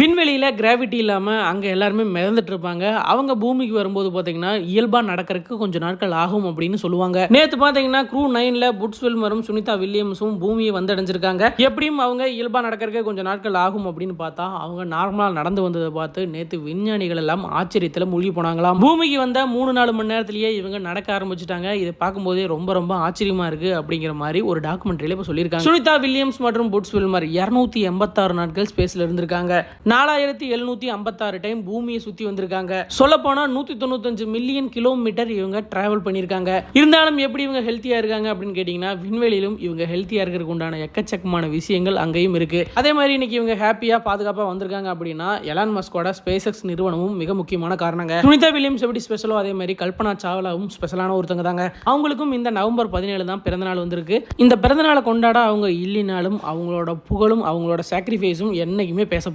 விண்வெளியில் கிராவிட்டி இல்லாமல் அங்கே எல்லாருமே மிதந்துட்டு இருப்பாங்க. அவங்க பூமிக்கு வரும்போது பார்த்தீங்கன்னா இயல்பாக நடக்கிறதுக்கு கொஞ்சம் நாட்கள் ஆகும் அப்படின்னு சொல்லுவாங்க. நேற்று பார்த்தீங்கன்னா க்ரூ நைனில் புட்ஸ் வில்மரும் சுனிதா வில்லியம்ஸும் பூமியை வந்தடைஞ்சிருக்காங்க. எப்படியும் அவங்க இயல்பாக நடக்கிறதுக்கு கொஞ்சம் நாட்கள் ஆகும் அப்படின்னு பார்த்தா அவங்க நார்மலாக நடந்து வந்ததை பார்த்து நேற்று விஞ்ஞானிகள் எல்லாம் ஆச்சரியத்தில் மூழ்கி போனாங்களாம். பூமிக்கு வந்த மூணு நாலு மணி நேரத்திலேயே இவங்க நடக்க ஆரம்பிச்சிட்டாங்க. இதை பார்க்கும்போதே ரொம்ப ரொம்ப ஆச்சரியமாக இருக்கு அப்படிங்கிற மாதிரி ஒரு டாக்குமெண்ட்ரியில் இப்போ சொல்லியிருக்காங்க. சுனிதா வில்லியம்ஸ் மற்றும் புட்ஸ் வில்மர் இரநூத்தி எண்பத்தாறு நாட்கள் ஸ்பேஸில் இருந்திருக்காங்க. நாலாயிரத்தி எழுநூற்றி ஐம்பத்தாறு டைம் பூமியை சுற்றி வந்திருக்காங்க. சொல்லப்போனால் நூற்றி தொண்ணூத்தஞ்சு மில்லியன் கிலோமீட்டர் இவங்க ட்ராவல் பண்ணியிருக்காங்க இருந்தாலும் எப்படி இவங்க ஹெல்த்தியாக இருக்காங்க அப்படின்னு கேட்டிங்கன்னா விண்வெளியிலும் இவங்க ஹெல்த்தியாக இருக்கிறதுக்கு உண்டான எக்கச்சக்கமான விஷயங்கள் அங்கேயும் இருக்குது அதே மாதிரி இன்னைக்கு இவங்க ஹாப்பியாக பாதுகாப்பாக வந்திருக்காங்க அப்படின்னா எலான் மஸ்கோட ஸ்பேஸ் எக்ஸ் நிறுவனமும் மிக முக்கியமான காரணங்க. சுனிதா வில்லியம்ஸ் எப்படி ஸ்பெஷலோ அதே மாதிரி கல்பனா சாவ்லாவும் ஸ்பெஷலான ஒருத்தங்க தாங்க. அவங்களுக்கும் இந்த நவம்பர் பதினேழு தான் பிறந்தநாள் வந்திருக்கு. இந்த பிறந்தநாளை கொண்டாட அவங்க இல்லைனாலும் அவங்களோட புகழும் அவங்களோட சாக்ரிஃபைஸும் என்றைக்குமே பேசப்படும்.